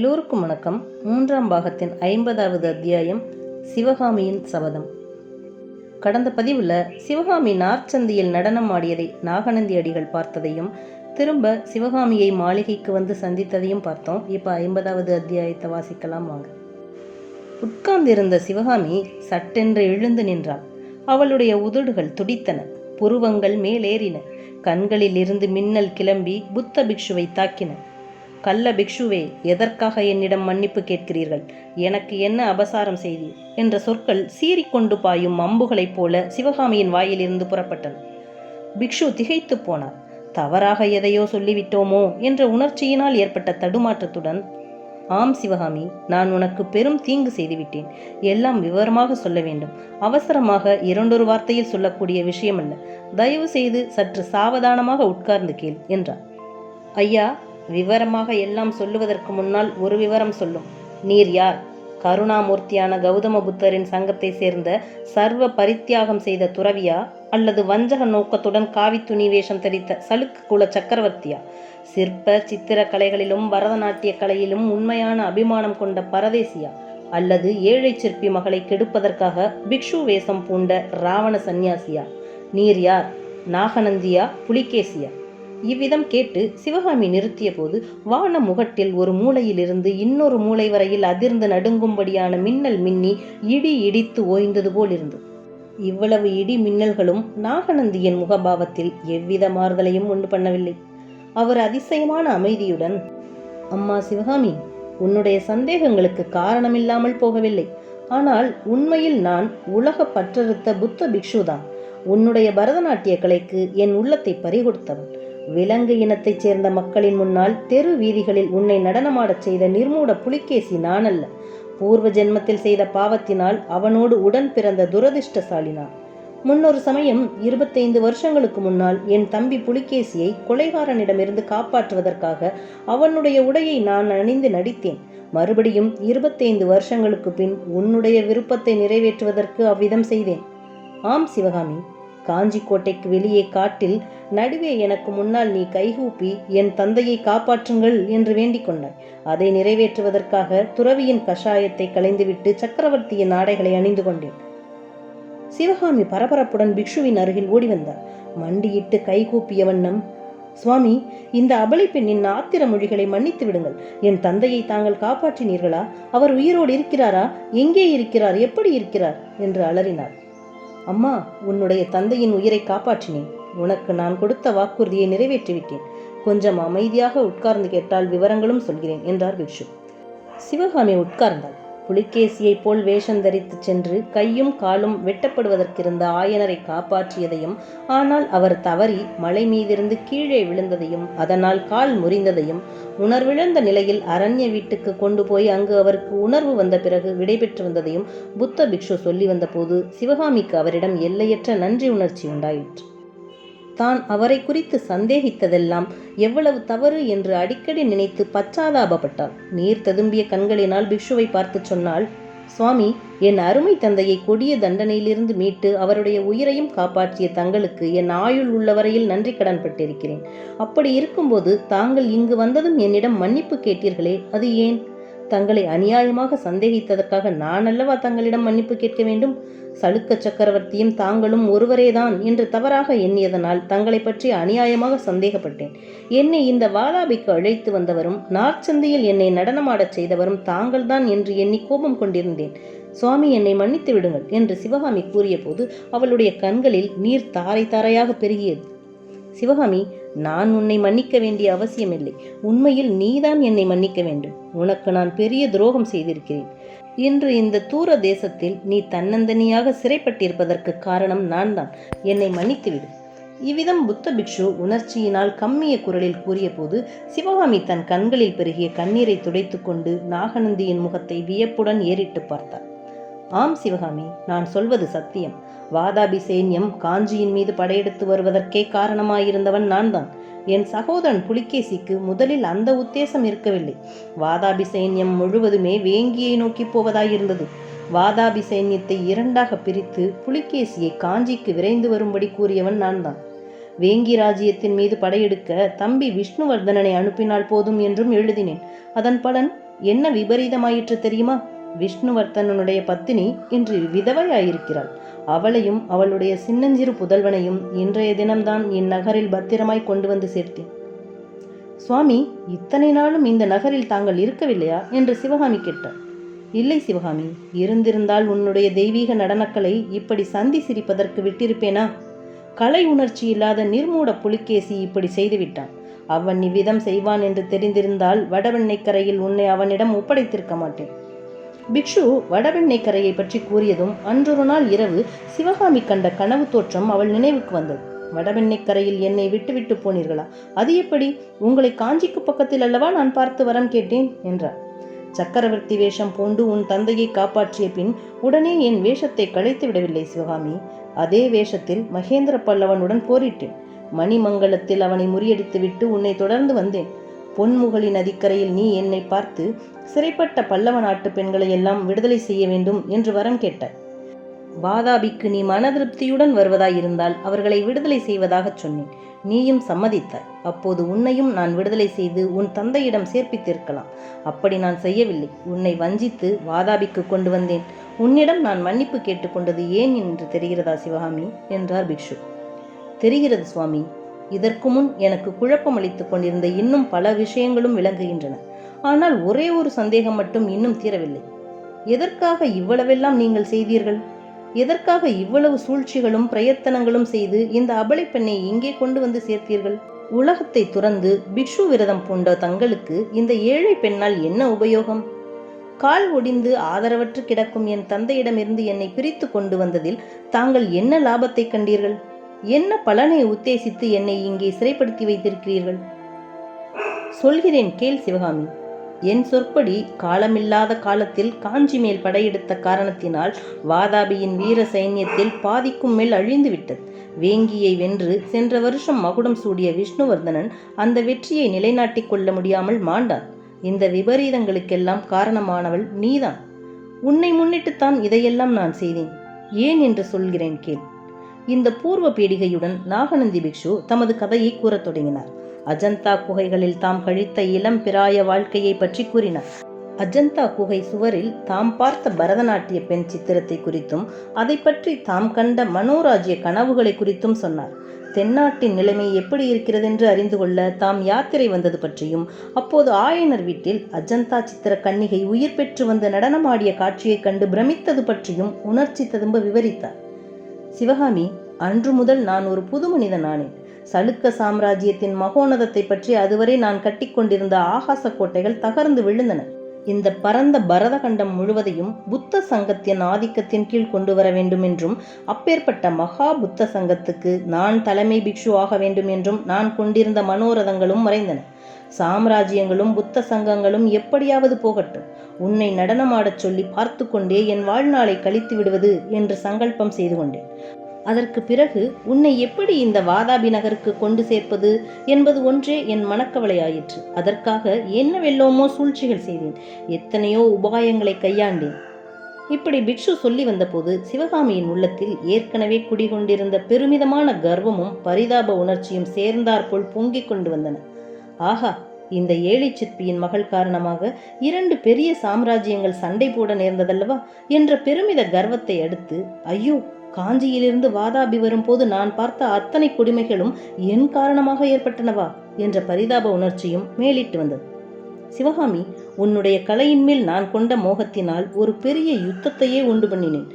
எல்லோருக்கும் வணக்கம். மூன்றாம் பாகத்தின் ஐம்பதாவது அத்தியாயம் சிவகாமியின் சபதம். கடந்த பதிவில் சிவகாமி நார்ச்சந்தியில் நடனம் ஆடியதை நாகநந்தி அடிகள் பார்த்ததையும் திரும்ப சிவகாமியை மாளிகைக்கு வந்து சந்தித்ததையும் பார்த்தோம். இப்போ ஐம்பதாவது அத்தியாயத்தை வாசிக்கலாம் வாங்க. உட்கார்ந்திருந்த சிவகாமி சட்டென்று எழுந்து நின்றாள். அவளுடைய உதடுகள் துடித்தன புருவங்கள் மேலேறின கண்களில் இருந்து மின்னல் கிளம்பி புத்த பிக்ஷுவை தாக்கின. கள்ள பிக்ஷுவே எதற்காக என்னிடம் மன்னிப்பு கேட்கிறீர்கள்? எனக்கு என்ன அபசாரம் செய்தீர் என்ற சொற்கள் சீறிக்கொண்டு பாயும் அம்புகளைப் போல சிவகாமியின் வாயிலிருந்து புறப்பட்டன. பிக்ஷு திகைத்து போனார். தவறாக எதையோ சொல்லிவிட்டோமோ என்ற உணர்ச்சியினால் ஏற்பட்ட தடுமாற்றத்துடன் ஆம் சிவகாமி நான் உனக்கு பெரும் தீங்கு செய்துவிட்டேன். எல்லாம் விவரமாக சொல்ல வேண்டும். அவசரமாக இரண்டொரு வார்த்தையில் சொல்லக்கூடிய விஷயமல்ல. தயவு செய்து சற்று சாவதானமாக உட்கார்ந்து கேள் என்றார். ஐயா விவரமாக எல்லாம் சொல்லுவதற்கு முன்னால் ஒரு விவரம் சொல்லும். நீர் யார்? கருணாமூர்த்தியான கௌதம புத்தரின் சங்கத்தை சேர்ந்த சர்வ பரித்தியாகம் செய்த துறவியா அல்லது வஞ்சக நோக்கத்துடன் காவி துணி வேஷம் தரித்த சலுக்கு குல சக்கரவர்த்தியா? சிற்ப சித்திர கலைகளிலும் பரதநாட்டிய கலையிலும் உண்மையான அபிமானம் கொண்ட பரதேசியா? அல்லது ஏழை சிற்பி மகளை கெடுப்பதற்காக பிக்ஷு வேஷம் பூண்ட ராவண சந்நியாசியா? நீர் யார்? நாகநந்தியா புலிகேசியா? இவ்விதம் கேட்டு சிவகாமி நிறுத்திய போது வான முகட்டில் ஒரு மூலையிலிருந்து இன்னொரு மூலை வரையில் அதிர்ந்து நடுங்கும்படியான மின்னல் மின்னி இடி இடித்து ஓய்ந்தது போல் இருந்தது இவ்வளவு இடி மின்னல்களும் நாகநந்தியின் முகபாவத்தில் எவ்வித மாறுதலையும் உண்டு பண்ணவில்லை. அவர் அதிசயமான அமைதியுடன் அம்மா சிவகாமி உன்னுடைய சந்தேகங்களுக்கு காரணமில்லாமல் போகவில்லை. ஆனால் உண்மையில் நான் உலக பற்றறுத்த புத்த பிக்ஷுதான். உன்னுடைய பரதநாட்டிய கலைக்கு என் உள்ளத்தை பறிகொடுத்தவன். விலங்கு இனத்தைச் சேர்ந்த மக்களின் முன்னால் தெரு வீதிகளில் உன்னை நடனமாடச் செய்த நிர்மூட புலிகேசி நானல்ல. பூர்வ ஜென்மத்தில் செய்த பாவத்தினால் அவனோடு உடன் பிறந்த துரதிர்ஷ்டசாலி நான் முன்னொரு சமயம் இருபத்தைந்து வருஷங்களுக்கு முன்னால் என் தம்பி புலிகேசியை கொலைகாரனிடமிருந்து காப்பாற்றுவதற்காக அவனுடைய உடையை நான் அணிந்து நடித்தேன். மறுபடியும் இருபத்தைந்து வருஷங்களுக்கு பின் உன்னுடைய விருப்பத்தை நிறைவேற்றுவதற்கு அவ்விதம் செய்தேன். ஆம் சிவகாமி காஞ்சி கோட்டைக்கு வெளியே காட்டில் நடுவே எனக்கு முன்னால் நீ கைகூப்பி என் தந்தையை காப்பாற்றுங்கள் என்று வேண்டிக் கொண்டாய். அதை நிறைவேற்றுவதற்காக துறவியின் கஷாயத்தை களைந்துவிட்டு சக்கரவர்த்தியின் ஆடைகளை அணிந்து கொண்டேன். சிவகாமி பரபரப்புடன் பிக்ஷுவின் அருகில் ஓடி வந்தார் மண்டியிட்டு கைகூப்பிய வண்ணம் சுவாமி இந்த அபலை பெண்ணின் ஆத்திர மொழிகளை மன்னித்து விடுங்கள். என் தந்தையை தாங்கள் காப்பாற்றினீர்களா? அவர் உயிரோடு இருக்கிறாரா? எங்கே இருக்கிறார்? எப்படி இருக்கிறார்? என்று அலறினார் அம்மா உன்னுடைய தந்தையின் உயிரை காப்பாற்றினேன். உனக்கு நான் கொடுத்த வாக்குறுதியை நிறைவேற்றிவிட்டேன். கொஞ்சம் அமைதியாக உட்கார்ந்து கேட்டால் விவரங்களும் சொல்கிறேன் என்றார் பிக்ஷு. சிவகாமி உட்கார்ந்தாள். புலிகேசியைப் போல் வேஷம் தரித்து சென்று கையும் காலும் வெட்டப்படுவதற்கிருந்த ஆயனரை காப்பாற்றியதையும் ஆனால் அவர் தவறி மலை மீதிருந்து கீழே விழுந்ததையும் அதனால் கால் முறிந்ததையும் உணர்விழந்த நிலையில் அரண்ய வீட்டுக்கு கொண்டு போய் அங்கு அவருக்கு உணர்வு வந்த பிறகு விடைபெற்று வந்ததையும் புத்த பிக்ஷு சொல்லி வந்தபோது சிவகாமிக்கு அவரிடம் எல்லையற்ற நன்றி உணர்ச்சி உண்டாயிற்று. தான் அவரை குறித்து சந்தேகித்ததெல்லாம் எவ்வளவு தவறு என்று அடிக்கடி நினைத்து பச்சாதாபப்பட்டாள் நீர் ததும்பிய கண்களினால் பிக்ஷுவை பார்த்து சொன்னாள் சுவாமி என் அருமை தந்தையை கொடிய தண்டனையிலிருந்து மீட்டு அவருடைய உயிரையும் காப்பாற்றிய தங்களுக்கு என் ஆயுள் உள்ளவரையில் நன்றி கடன் பட்டிருக்கிறேன். அப்படி இருக்கும்போது தாங்கள் இங்கு வந்ததும் என்னிடம் மன்னிப்பு கேட்டீர்களே அது ஏன்? தங்களை அநியாயமாக சந்தேகித்ததற்காக நான் அல்லவா தங்களிடம் மன்னிப்பு கேட்க வேண்டும்? சளுக்க சக்கரவர்த்தியும் தாங்களும் ஒருவரேதான் என்று தவறாக எண்ணியதனால் தங்களை பற்றி அநியாயமாக சந்தேகப்பட்டேன். என்னை இந்த வாதாபிக்கு அழைத்து வந்தவரும் நார்ச்சந்தியில் என்னை நடனமாடச் செய்தவரும் தாங்கள்தான் என்று எண்ணி கோபம் கொண்டிருந்தேன். சுவாமி என்னை மன்னித்து விடுங்கள் என்று சிவகாமி கூறியபோது அவளுடைய கண்களில் நீர் தாரை தாரையாக பெருகியது. சிவகாமி நான் உன்னை மன்னிக்க வேண்டிய அவசியமில்லை. உண்மையில் நீதான் என்னை மன்னிக்க வேண்டும். உனக்கு நான் பெரிய துரோகம் செய்திருக்கிறேன். இன்று இந்த தூர தேசத்தில் நீ தன்னந்தனியாக சிறைப்பட்டிருப்பதற்கு காரணம் நான் தான் என்னை மன்னித்துவிடு. இவ்விதம் புத்த பிக்ஷு உணர்ச்சியினால் கம்மிய குரலில் கூறியபோது சிவகாமி தன் கண்களில் பெருகிய கண்ணீரை துடைத்துக்கொண்டு நாகநந்தியின் முகத்தை வியப்புடன் ஏறிட்டு பார்த்தார். ஆம் சிவகாமி நான் சொல்வது சத்தியம். வாதாபி சைன்யம் காஞ்சியின் மீது படையெடுத்து வருவதற்கே காரணமாயிருந்தவன் நான் தான் என் சகோதரன் புலிகேசிக்கு முதலில் அந்த உத்தேசம் இருக்கவில்லை. வாதாபி சைன்யம் முழுவதுமே வேங்கியை நோக்கி போவதாயிருந்தது. வாதாபி சைன்யத்தை இரண்டாக பிரித்து புலிகேசியை காஞ்சிக்கு விரைந்து வரும்படி கூறியவன் நான் தான் வேங்கி ராஜ்யத்தின் மீது படையெடுக்க தம்பி விஷ்ணுவர்தனனை அனுப்பினால் போதும் என்றும் எழுதினேன். அதன் பலன் என்ன விபரீதமாயிற்று தெரியுமா? விஷ்ணுவர்த்தனனுடைய பத்தினி இன்று விதவையாயிருக்கிறாள். அவளையும் அவளுடைய சின்னஞ்சிறு புதல்வனையும் இன்றைய தினம்தான் இந்நகரில் பத்திரமாய் கொண்டு வந்து சேர்த்தேன். சுவாமி இத்தனை நாளும் இந்த நகரில் தாங்கள் இருக்கவில்லையா? என்று சிவகாமி கேட்டார் இல்லை சிவகாமி இருந்திருந்தால் உன்னுடைய தெய்வீக நடனக்கலை இப்படி சந்தி சிரிப்பதற்கு விட்டிருப்பேனா? கலை உணர்ச்சி இல்லாத நிர்மூட புலிகேசி இப்படி செய்துவிட்டான். அவன் இவ்விதம் செய்வான் என்று தெரிந்திருந்தால் வடவெண்ணைக்கரையில் உன்னை அவனிடம் ஒப்படைத்திருக்க மாட்டேன். பிக்ஷு வடவெண்ணைக்கரையை பற்றி கூறியதும் அன்றொரு நாள் இரவு சிவகாமி கண்ட கனவு தோற்றம் அவள் நினைவுக்கு வந்தது. வடவெண்ணைக்கரையில் என்னை விட்டுவிட்டு போனீர்களா? அது எப்படி? உங்களை காஞ்சிக்கு பக்கத்தில் அல்லவா நான் பார்த்து வரம் கேட்டேன் என்றார். சக்கரவர்த்தி வேஷம் பூண்டு உன் தந்தையை காப்பாற்றிய பின் உடனே என் வேஷத்தை களைத்து விடவில்லை சிவகாமி. அதே வேஷத்தில் மகேந்திர பல்லவனுடன் போரிட்டேன். மணிமங்கலத்தில் அவனை முறியடித்துவிட்டு உன்னை தொடர்ந்து வந்தேன். பொன்முகலி நதிக்கரையில் நீ என்னை பார்த்து சிறைப்பட்ட பல்லவ நாட்டு பெண்களை எல்லாம் விடுதலை செய்ய வேண்டும் என்று வரம் கேட்டாய். வாதாபிக்கு நீ மனதிருப்தியுடன் திருப்தியுடன் வருவதாயிருந்தால் அவர்களை விடுதலை செய்வதாகச் சொன்னேன். நீயும் சம்மதித்தாய். அப்போது உன்னையும் நான் விடுதலை செய்து உன் தந்தையிடம் சேர்ப்பித்திருக்கலாம். அப்படி நான் செய்யவில்லை. உன்னை வஞ்சித்து வாதாபிக்கு கொண்டு வந்தேன். உன்னிடம் நான் மன்னிப்பு கேட்டுக்கொண்டது ஏன் என்று தெரிகிறதா சிவகாமி? என்றார் பிக்ஷு. தெரிகிறது சுவாமி. இதற்கு முன் எனக்கு குழப்பம் அளித்துக் கொண்டிருந்த இன்னும் பல விஷயங்களும் விளங்குகின்றன. ஆனால் ஒரே ஒரு சந்தேகம் மட்டும் இன்னும் தீரவில்லை. எதற்காக இவ்வளவெல்லாம் நீங்கள் செய்தீர்கள்? எதற்காக இவ்வளவு சூழ்ச்சிகளும் பிரயத்தனங்களும் செய்து இந்த அபலை பெண்ணை இங்கே கொண்டு வந்து சேர்த்தீர்கள்? உலகத்தை துறந்து பிக்ஷு விரதம் பூண்ட தங்களுக்கு இந்த ஏழை பெண்ணால் என்ன உபயோகம்? கால் ஒடிந்து ஆதரவற்று கிடக்கும் என் தந்தையிடமிருந்து என்னை பிரித்து கொண்டு வந்ததில் தாங்கள் என்ன லாபத்தை கண்டீர்கள்? என்ன பலனை உத்தேசித்து என்னை இங்கே சிறைப்படுத்தி வைத்திருக்கிறீர்கள்? சொல்கிறேன் கேள் சிவகாமி. என் சொற்படி காலமில்லாத காலத்தில் காஞ்சி மேல் படையெடுத்த காரணத்தினால் வாதாபியின் வீர சைன்யத்தில் பாதிக்கும் மேல் அழிந்துவிட்டது. வேங்கியை வென்று சென்ற வருஷம் மகுடம் சூடிய விஷ்ணுவர்தனன் அந்த வெற்றியை நிலைநாட்டிக் கொள்ள முடியாமல் மாண்டான். இந்த விபரீதங்களுக்கெல்லாம் காரணமானவள் நீதான். உன்னை முன்னிட்டுத்தான் இதையெல்லாம் நான் செய்தேன். ஏன் என்று சொல்கிறேன் கேள். இந்த பூர்வ பீடிகையுடன் நாகநந்தி பிக்ஷு தமது கதையை கூறத் தொடங்கினார். அஜந்தா குகைகளில் தாம் கழித்த இளம் பிராய வாழ்க்கையை பற்றி கூறினார். அஜந்தா குகை சுவரில் தாம் பார்த்த பரதநாட்டிய பெண் சித்திரத்தை குறித்தும் அதை பற்றி தாம் கண்ட மனோராஜ்ய கனவுகளை குறித்தும் சொன்னார். தென்னாட்டின் நிலைமை எப்படி இருக்கிறது என்று அறிந்து கொள்ள தாம் யாத்திரை வந்தது பற்றியும் அப்போது ஆயனர் வீட்டில் அஜந்தா சித்திர கன்னிகை உயிர் பெற்று வந்த நடனமாடிய காட்சியைக் கண்டு பிரமித்தது பற்றியும் உணர்ச்சி ததும்ப விவரித்தார். சிவகாமி அன்று முதல் நான் ஒரு புது மனிதன் ஆனேன். சலுக்க சாம்ராஜ்யத்தின் மகோனதத்தை பற்றி அதுவரை நான் கட்டிக்கொண்டிருந்த ஆகாச கோட்டைகள் தகர்ந்து விழுந்தன. இந்த பரந்த பரதகண்டம் முழுவதையும் புத்த சங்கத்தின் ஆதிக்கத்தின் கீழ் கொண்டு வர வேண்டும் என்றும் அப்பேற்பட்ட மகா புத்த சங்கத்துக்கு நான் தலைமை பிக்ஷு ஆக வேண்டும் என்றும் நான் கொண்டிருந்த மனோரதங்களும் மறைந்தன. சாம்ராஜ்யங்களும் புத்த சங்கங்களும் எப்படியாவது போகட்டும். உன்னை நடனமாடச் சொல்லி பார்த்து கொண்டே என் வாழ்நாளை கழித்து விடுவது என்று சங்கல்பம் செய்து கொண்டேன். அதற்கு பிறகு உன்னை எப்படி இந்த வாதாபி நகருக்கு கொண்டு சேர்ப்பது என்பது ஒன்றே என் மனக்கவலையாயிற்று. அதற்காக என்னவெல்லோமோ சூழ்ச்சிகள் செய்தேன். எத்தனையோ உபாயங்களை கையாண்டேன். இப்படி பிக்ஷு சொல்லி வந்தபோது சிவகாமியின் உள்ளத்தில் ஏற்கனவே குடிகொண்டிருந்த பெருமிதமான கர்வமும் பரிதாப உணர்ச்சியும் சேர்ந்தாற்போல் பொங்கிக் கொண்டு வந்தன. ஆஹா இந்த ஏழை சிற்பியின் மகள் காரணமாக இரண்டு பெரிய சாம்ராஜ்யங்கள் சண்டை போட நேர்ந்ததல்லவா? என்ற பெருமித கர்வத்தை அடுத்து ஐயோ காஞ்சியிலிருந்து வாதாபி வரும்போது நான் பார்த்த அத்தனை கொடுமைகளும் என் காரணமாக ஏற்பட்டனவா? என்ற பரிதாப உணர்ச்சியும் மேலிட்டு வந்தது. சிவகாமி உன்னுடைய கலையின் மேல் நான் கொண்ட மோகத்தினால் ஒரு பெரிய யுத்தத்தையே உண்டு பண்ணினேன்.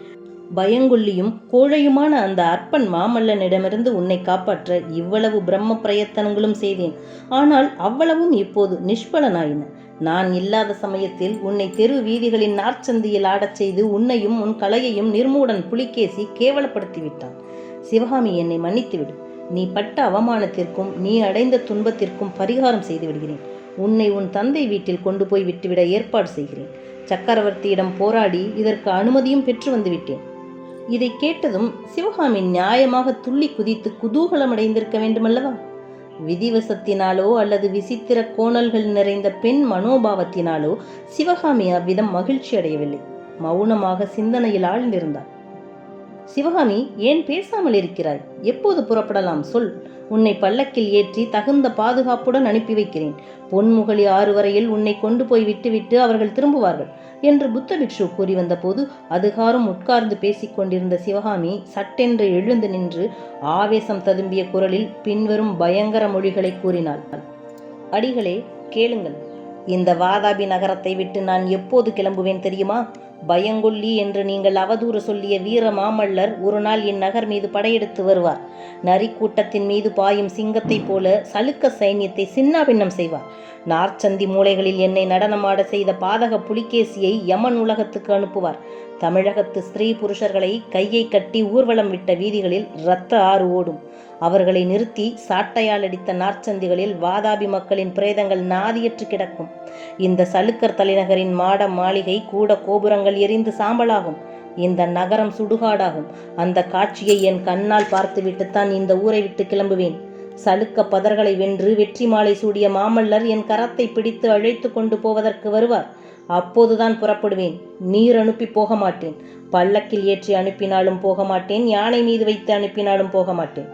பயங்கொல்லியும் கோழையுமான அந்த அற்பன் மாமல்லனிடமிருந்து உன்னை காப்பாற்ற இவ்வளவு பிரம்ம பிரயத்தனங்களும் செய்தேன். ஆனால் அவ்வளவும் இப்போது நிஷ்பலனாயின. நான் இல்லாத சமயத்தில் உன்னை தெரு வீதிகளின் நாற்சந்தியில் ஆடச் செய்து உன்னையும் உன் கலையையும் நிர்மூடன் புலிகேசி கேவலப்படுத்தி விட்டான் சிவகாமி என்னை மன்னித்துவிடு. நீ பட்ட அவமானத்திற்கும் நீ அடைந்த துன்பத்திற்கும் பரிகாரம் செய்து விடுகிறேன். உன்னை உன் தந்தை வீட்டில் கொண்டு போய் விட்டுவிட ஏற்பாடு செய்கிறேன். சக்கரவர்த்தியிடம் போராடி இதற்கு அனுமதியும் பெற்று வந்துவிட்டேன். இதை கேட்டதும் சிவகாமி நியாயமாக துள்ளி குதித்து குதூகலம் அடைந்திருக்க வேண்டுமல்லவா? விதிவசத்தினாலோ அல்லது விசித்திர கோணல்கள் நிறைந்த பெண் மனோபாவத்தினாலோ சிவகாமி அவ்விதம் மகிழ்ச்சி அடையவில்லை மௌனமாக சிந்தனையில் ஆழ்ந்திருந்தார் சிவகாமி ஏன் பேசாமல் இருக்கிறாய் எப்போது புறப்படலாம்? சொல். உன்னை பல்லக்கில் ஏற்றி தகுந்த பாதுகாப்புடன் அனுப்பி வைக்கிறேன். பொன்முகலி ஆறு வரையில் உன்னை கொண்டு போய் விட்டுவிட்டு அவர்கள் திரும்புவார்கள் என்று புத்த பிக்ஷு கூறி வந்தபோது அதுகாரும் உட்கார்ந்து பேசிக் கொண்டிருந்த சிவகாமி சட்டென்று எழுந்து நின்று ஆவேசம் ததும்பிய குரலில் பின்வரும் பயங்கர மொழிகளை கூறினாள். அடிகளே கேளுங்கள். இந்த வாதாபி நகரத்தை விட்டு நான் எப்போது கிளம்புவேன் தெரியுமா? பயங்கொல்லி என்று நீங்கள் அவதூறு சொல்லிய வீர மாமல்லர் ஒரு நாள் இந்நகர் மீது படையெடுத்து வருவார். நரிக்கூட்டத்தின் மீது பாயும் சிங்கத்தைப் போல சலுக்க சைன்யத்தை சின்னாபின்னம் செய்வார். நார்ச்சந்தி மூலைகளில் என்னை நடனமாட செய்த பாதக புலிகேசியை யமன் உலகத்துக்கு அனுப்புவார். தமிழகத்து ஸ்திரீ புருஷர்களை கையை கட்டி ஊர்வலம் விட்ட வீதிகளில் இரத்த ஆறு ஓடும். அவர்களை நிறுத்தி சாட்டையால் அடித்த நாற்சந்திகளில் வாதாபி மக்களின் பிரேதங்கள் நாதியற்று கிடக்கும். இந்த சலுக்கர் தலைநகரின் மாட மாளிகை கூட கோபுரங்கள் எரிந்து சாம்பலாகும். இந்த நகரம் சுடுகாடாகும். அந்த காட்சியை என் கண்ணால் பார்த்துவிட்டுத்தான் இந்த ஊரை விட்டு கிளம்புவேன். சலுக்க பதர்களை வென்று வெற்றி மாலை சூடிய மாமல்லர் என் கரத்தை பிடித்து அழைத்து கொண்டு போவதற்கு வருவார். அப்போதுதான் புறப்படுவேன். நீர் அனுப்பி போக மாட்டேன் பல்லக்கில் ஏற்றி அனுப்பினாலும் போக மாட்டேன் யானை மீது வைத்து அனுப்பினாலும் போக மாட்டேன்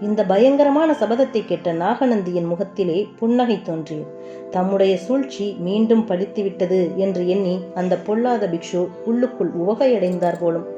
இந்த பயங்கரமான சபதத்தை கேட்ட நாகநந்தியின் முகத்திலே புன்னகை தோன்றியது. தம்முடைய சூழ்ச்சி மீண்டும் பழித்துவிட்டது என்று எண்ணி அந்த பொல்லாத பிக்ஷு உள்ளுக்குள் உவகையடைந்தார் போலும்.